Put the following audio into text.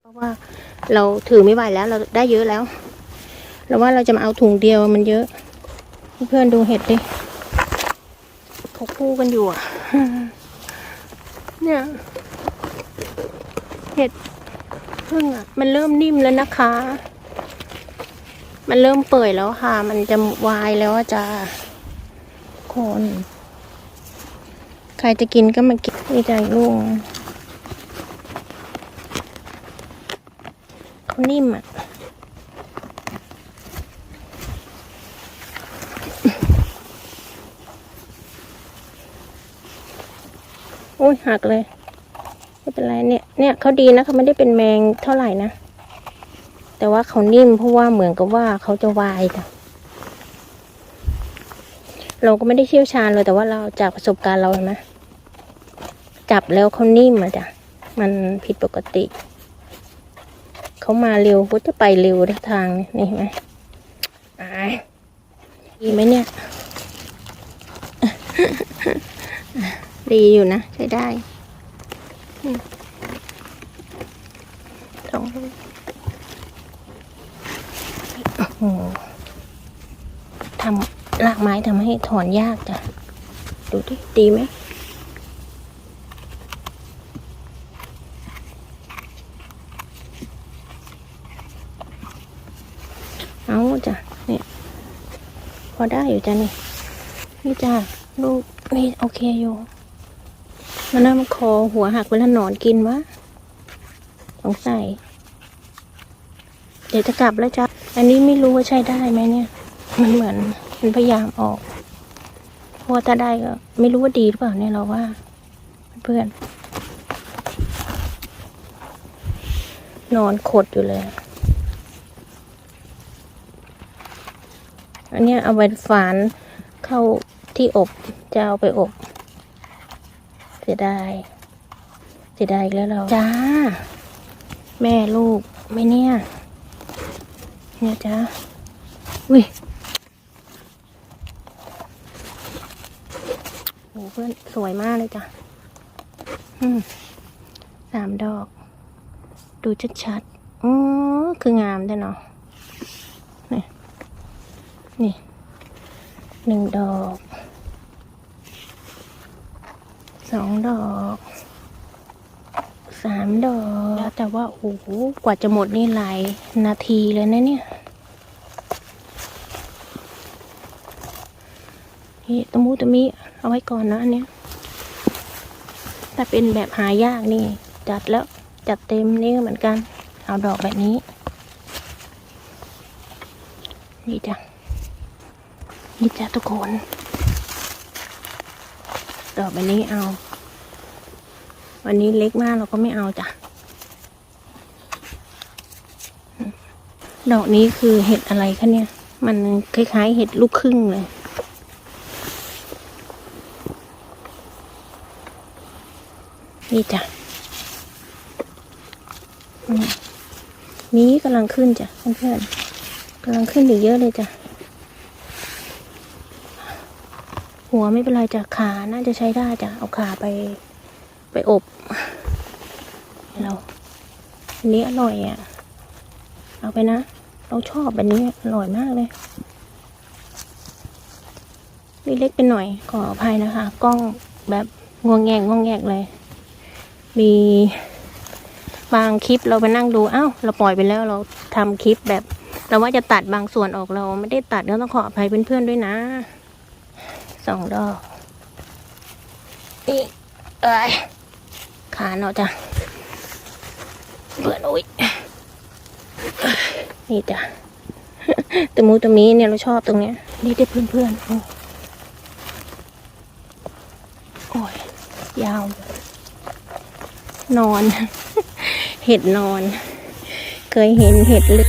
เพราะว่าเราถือไม่ไหวแล้ว เราได้เยอะแล้วเราว่าเราจะมาเอาถุงเดียวมันเยอะ เพื่อนๆดูเห็ดดิเขาคู่กันอยู่อะเนี่ยเห็ดพึ่งอะ มันเริ่มนิ่มแล้วนะคะ มันเริ่มเปื่อยแล้วค่ะ มันจะวายแล้วอะจ้าคน ใครจะกินก็มากินนี่จ้าลุง เขานิ่มอะโอ้ยหักเลย ไม่เป็นไรเนี่ย เนี่ยเขาดีนะเขาไม่ได้เป็นแมงเท่าไหร่นะ แต่ว่าเขานิ่มเพราะว่าเหมือนกับว่าเขาจะวายจ้ะเราก็ไม่ได้เชี่ยวชาญเลยแต่ว่าเราจากประสบการณ์เราเห็นไหมจับแล้วเขานิ่มอะจ้ะมันผิดปกติ เขามาเร็วก็จะไปเร็วทุกทางนี่เห็นไหมไปดีไหมเนี่ย ดีอยู่นะ ใช้ได้สองลูกโอ้โหทำรากไม้ทำให้ถอนยากจ้ะ ดูดิ ดีไหม เอา จ้ะเนี่ยพอได้อยู่จ้ะนี่นี่จ้ะลูกนี่โอเคอยู่มันน่ามันคอหัวหักเวลาหนอนกินวะสงสัยเดี๋ยวจะกลับแล้วจ้ะอันนี้ไม่รู้ว่าใช้ได้ไหมเนี่ย มันเหมือนมันพยายามออกเพราะว่าถ้าได้ก็ไม่รู้ว่าดีหรือเปล่าเนี่ยเราว่า เพื่อนนอนขดอยู่เลย อันเนี้ยเอาไว้ฝานเข้าที่อบจะเอาไปอบ เสียดายเสียดายอีกแล้วเราจ้า แม่ลูกไม่เนี่ย เนี่ยจ้าอุ้ยโหเพื่อนสวยมากเลยจ้ะอืมสามดอก ดูชัดๆอ๋อคืองามแต่เนาะนี่ นี่หนึ่งดอกสองดอกสามดอกแต่ว่าโอ้โหกว่าจะหมดนี่หลายนาทีเลยนะเนี่ยนี่ตะมูตะมิเอาไว้ก่อนนะอันเนี้ยถ้าเป็นแบบหายากนี่ จัดแล้วจัดเต็มนี่เหมือนกัน เอาดอกแบบนี้ นี่จ้ะ นี่จ้ะทุกคน ดอกแบนี้เอา วันนี้เล็กมากเราก็ไม่เอาจ้ะ ดอกนี้คือเห็ดอะไรคะเนี่ย มันคล้ายๆ เห็ดลูกครึ่งเลย นี่จ้ะมนี้กำลังขึ้นจ้ะเพื่อนๆกำลังขึ้นอีกเยอะเลยจ้ะ หัวไม่เป็นไรจ้ะขาน่าจะใช้ได้จ้ะเอาขาไปไปอบเราอันนี้อร่อยอะ เอาไปนะ เราชอบแบบนี้อร่อยมากเลยนี่เล็กไปหน่อยขออภัยนะคะ กล้องแบบงวงแงกงวงแงกเลย มีบางคลิปเราไปนั่งดูอ้าวเราปล่อยไปแล้วเราทำคลิปแบบ เราว่าจะตัดบางส่วนออกเราไม่ได้ตัดก็ต้องขออภัยเพื่อนๆด้วยนะ สองดอก นี่เอ้ยขาเนาะจ้ะเบื่ออุ้ยนี่จ้ะตะมูตะมีเนี่ยเราชอบตรงเนี้ย นี่ได้เพื่อนๆโอ้โอ้ยยาว นอน เห็ดนอน เคยเห็นเห็ดลึก